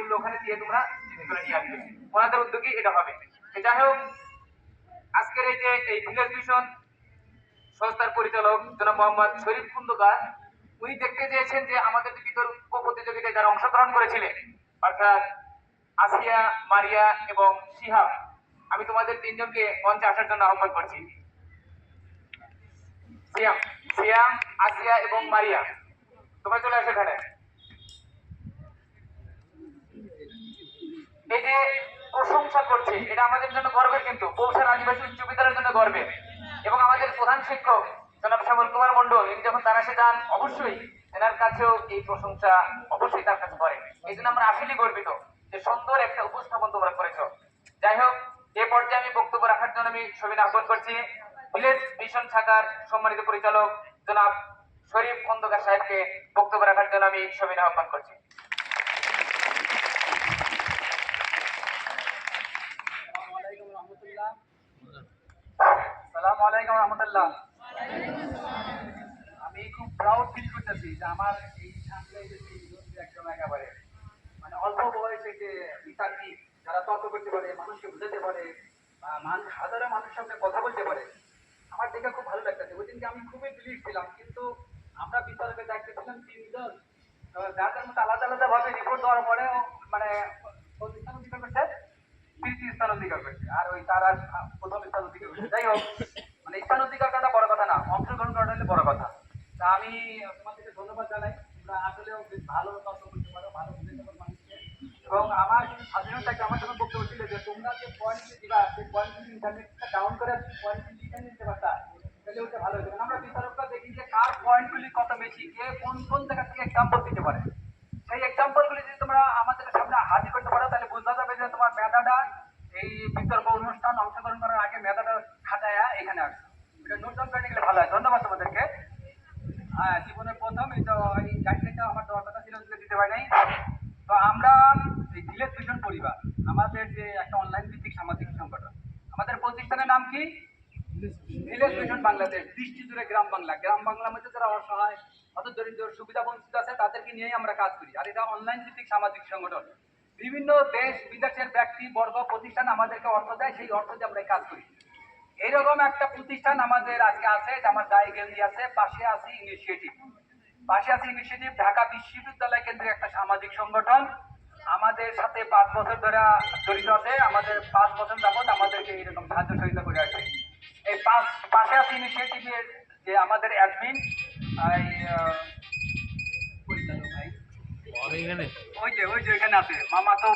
মূল্য ওখানে দিয়ে তোমরা ওনাদের উদ্যোগই এটা হবে। যাই হোক, আজকের এই যে এই ভিলেজ মিশন সংস্থার পরিচালক জনাব মোহাম্মদ শরীফ কুন্দকার, উনি দেখতে চেয়েছেন যে আমাদের যে বিতর্ক প্রতিযোগিতায় যারা অংশগ্রহণ করেছিলেন, অর্থাৎ আসিয়া, মারিয়া এবং শিহাব, আমি তোমাদের তিনজনকে মঞ্চে আসার জন্য আহ্বান করছি। সিয়াম সিয়াম আসিয়া এবং মারিয়া, তোমরা চলে আসো এখানে। যে প্রশংসা করছে। এটা আমাদের জন্য গর্বের কিন্তু। পৌষার আদিবাসী উচ্চ বিদ্যালয়ের জন্য গর্বের। এবং আমাদের প্রধান শিক্ষক জনাব শ্যামল কুমার মন্ডল ইনি যখন তার কাছে যান, অবশ্যই এনার কাছেও এই প্রশংসা অবশ্যই তার কাছে করে এই জন্য আমরা আসলেই গর্বিত যে সুন্দর একটা উপস্থাপন তোমরা করেছ। যাই হোক, এ পর্যায়ে আমি বক্তব্য রাখার জন্য আমি সবিন আহ্বান করছি। ভিলেজ মিশন শাখার সম্মানিত পরিচালক জনাব শরীফ খন্দকার সাহেবকে বক্তব্য রাখার জন্য আমি সবিন আহ্বান করছি। আলাইকুম আমি খুব প্রাউড ফিল করতেছি যে আমার এই সামনে একেবারে মানে অল্প বয়সে যে বিতার্কিক যারা তর্ক করতে পারে, মানুষকে বুঝাতে পারে মানুষ, হাজারো মানুষের সঙ্গে কথা বলতে পারে, আমার দেখে খুব ভালো লাগতেছে। ওই দিনকে আমি খুবই বিলিভ ছিলাম, কিন্তু আমরা বিতর্কের দায়িত্বে ছিলাম তিনজন। যাদের মতো আলাদা আলাদা ভাবে রিপোর্ট দেওয়ার পরেও মানে প্রতিষ্ঠান অধিকার করছে তৃতীয় স্থান অধিকার করছে। আর ওই তার প্রথম স্থান অধিকার করছে। যাই হোক মানে স্থান অধিকার করাটা বড় কথা না অংশগ্রহণ করাটা হলে বড় কথা তা আমি কোন কোন জায়গা থেকে এক্সাম্পল দিতে পারে। যদি তোমরা আমাদের সামনে করতে পারো, তাহলে তোমার এই বিতর্ক অনুষ্ঠান অংশগ্রহণ করার আগে মেধাটা খাটায়া এখানে আসবে। নোট ডাউন করে নিলে ভালো হয়। ধন্যবাদ হ্যাঁ জীবনের প্রথম এই তো এই আমার দেওয়ার কথা ছিল দিতে পারি নাই। তো আমরা এই ভিলেজ ভিশন পরিবার, আমাদের যে একটা অনলাইন ভিত্তিক সামাজিক সংগঠন। আমাদের প্রতিষ্ঠানের নাম কি? ভিলেজ ভিশন বাংলাদেশ দৃষ্টি জুড়ে গ্রাম বাংলা। গ্রাম বাংলার মধ্যে যারা অসহায় অত দরিদ্র, সুবিধা বঞ্চিত আছে, তাদেরকে নিয়েই আমরা কাজ করি। আর এটা অনলাইন ভিত্তিক সামাজিক সংগঠন। বিভিন্ন দেশ, বিদেশের ব্যক্তি, বর্গ, প্রতিষ্ঠান আমাদেরকে অর্থ দেয়, সেই অর্থ দিয়ে আমরা কাজ করি। এইরকম একটা প্রতিষ্ঠান আমাদের আজকে আছে আমার গায়ে গেঞ্জি আছে, পাশে আছে ইনিশিয়েটিভ পাশে আছে ইনিশিয়েটিভ ঢাকা বিশ্ববিদ্যালয় কেন্দ্রিক একটা সামাজিক সংগঠন। আমাদের সাথে পাঁচ বছর ধরে জড়িত আছে, আমাদের পাঁচ বছর যাবত আমাদেরকে এইরকম সাহায্য সহযোগিতা করে আসছে। এই পাঁচ, পাশে আছে ইনিশিয়েটিভের যে আমাদের অ্যাডমিন ওই যে ওই যে এখানে আছে, মামা তো